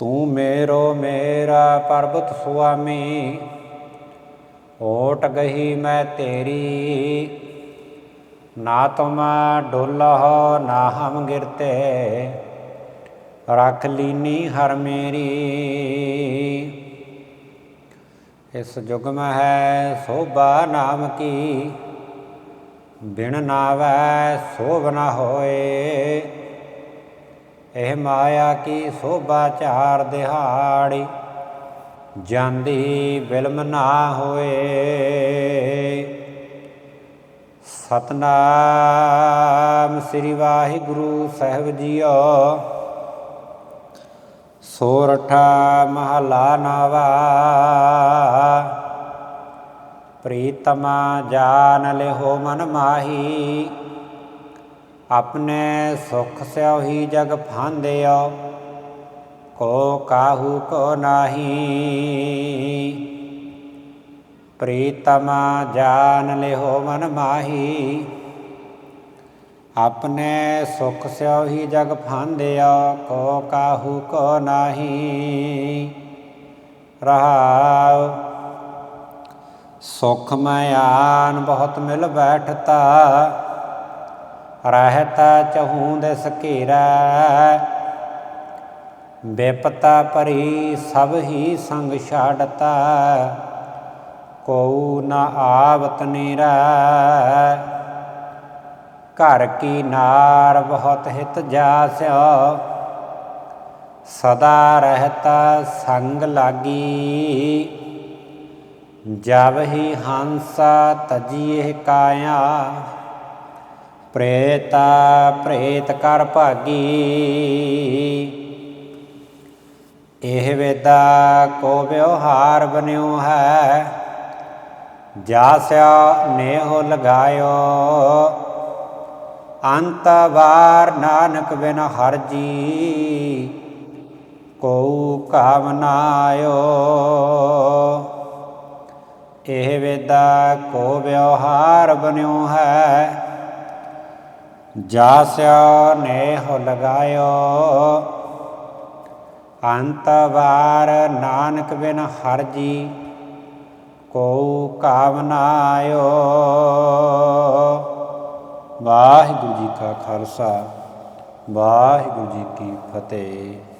ਤੂੰ ਮੇਰੋ ਮੇਰਾ ਪਰਬਤ ਸੁਆਮੀ, ਓਟ ਗਈ ਮੈਂ ਤੇਰੀ। ਨਾ ਤੁਮ ਡੋਲਹੁ, ਨਾ ਹਮ ਗਿਰਤੇ, ਰੱਖ ਲੀਨੀ ਹਰ ਮੇਰੀ। ਇਸ ਜੁਗ ਮੈਂ ਹੈ ਸੋਭਾ ਨਾਮ ਕੀ, ਬਿਨ ਨਾਵੈ ਸੋਭ ਨਾ ਹੋਏ। ਇਹ ਮਾਇਆ ਕੀ ਸੋਭਾ ਚਾਰ ਦਿਹਾੜੀ? ਜਾਂਦੀ ਬਿਲਮ ਨਾ ਹੋਏ। ਸਤਨਾਮ ਸ੍ਰੀ ਵਾਹਿਗੁਰੂ ਸਾਹਿਬ ਜੀਓ। ਸੋਰਠਾ ਮਹਲਾ ਨਵਾ। ਪ੍ਰੀਤਮਾ ਜਾਨ ਲਿਹੋ ਮਨ ਮਾਹੀ। ਆਪਣੇ ਸੁਖ ਸਿਉ ਹੀ ਜਗ ਫਾਂਦਿਓ ਕੋ ਕਾਹੂ ਕੋ ਨਾਹੀ। ਪ੍ਰੀਤਮਾ ਜਾਨ ਲਿਹੋ ਮਨ ਮਾਹੀ, ਆਪਣੇ ਸੁਖ ਸਿਓ ਹੀ ਜਗ ਫਾਂਦਿਓ ਕੋ ਕਾਹੂ ਕੋ ਨਾਹੀ। ਰਹਾਉ, ਸੁਖ ਮੈਂ ਬਹੁਤ ਮਿਲ ਬੈਠਤਾ ਰਹਿਤਾ ਚਹੂ ਸਕੇਰਾ ਬੇਪਤਾ ਭਰੀ ਸਭ ਹੀ ਸੰਗ ਛਾੜਤਾ ਕੋ ਨਾ ਆਵਤ ਨੀਰਾ। ਘਰ ਕੀ ਨਾਰ ਬਹੁਤ ਹਿਤ ਜਾਸਿਓ। ਸਦਾ ਰਹਤਾ ਸੰਗ ਲਾਗੀ। ਜਬ ਹੀ ਹੰਸਾ ਤਜੀਏ ਕਾਇਆ। ਪ੍ਰੇਤਾ ਪ੍ਰੇਤ ਕਰ ਭਾਗੀ। ਇਹ ਵੇਦਾ ਕੋ ਵਿਵਹਾਰ ਬਨਿਓ ਹੈ ਜਾਸਿਆ ਨੇਹੋ ਲਗਾਇਓ। ਅੰਤ ਵਾਰ ਨਾਨਕ ਬਿਨ ਹਰ ਜੀ ਕੋ ਕਾਮਨਾਇਓ ਇਹ ਵੇਦਾ ਕੋ ਵਿਵਹਾਰ ਬਨਿਓ ਹੈ ਜਾਸਿਆ ਨੇਹ ਲਗਾਇਓ। ਅੰਤ ਵਾਰ ਨਾਨਕ ਬਿਨ ਹਰ ਜੀ ਕੋ ਕਾਮਨਾਇਓ ਵਾਹਿਗੁਰੂ ਜੀ ਕਾ ਖਾਲਸਾ, ਵਾਹਿਗੁਰੂ ਜੀ ਕੀ ਫਤਿਹ।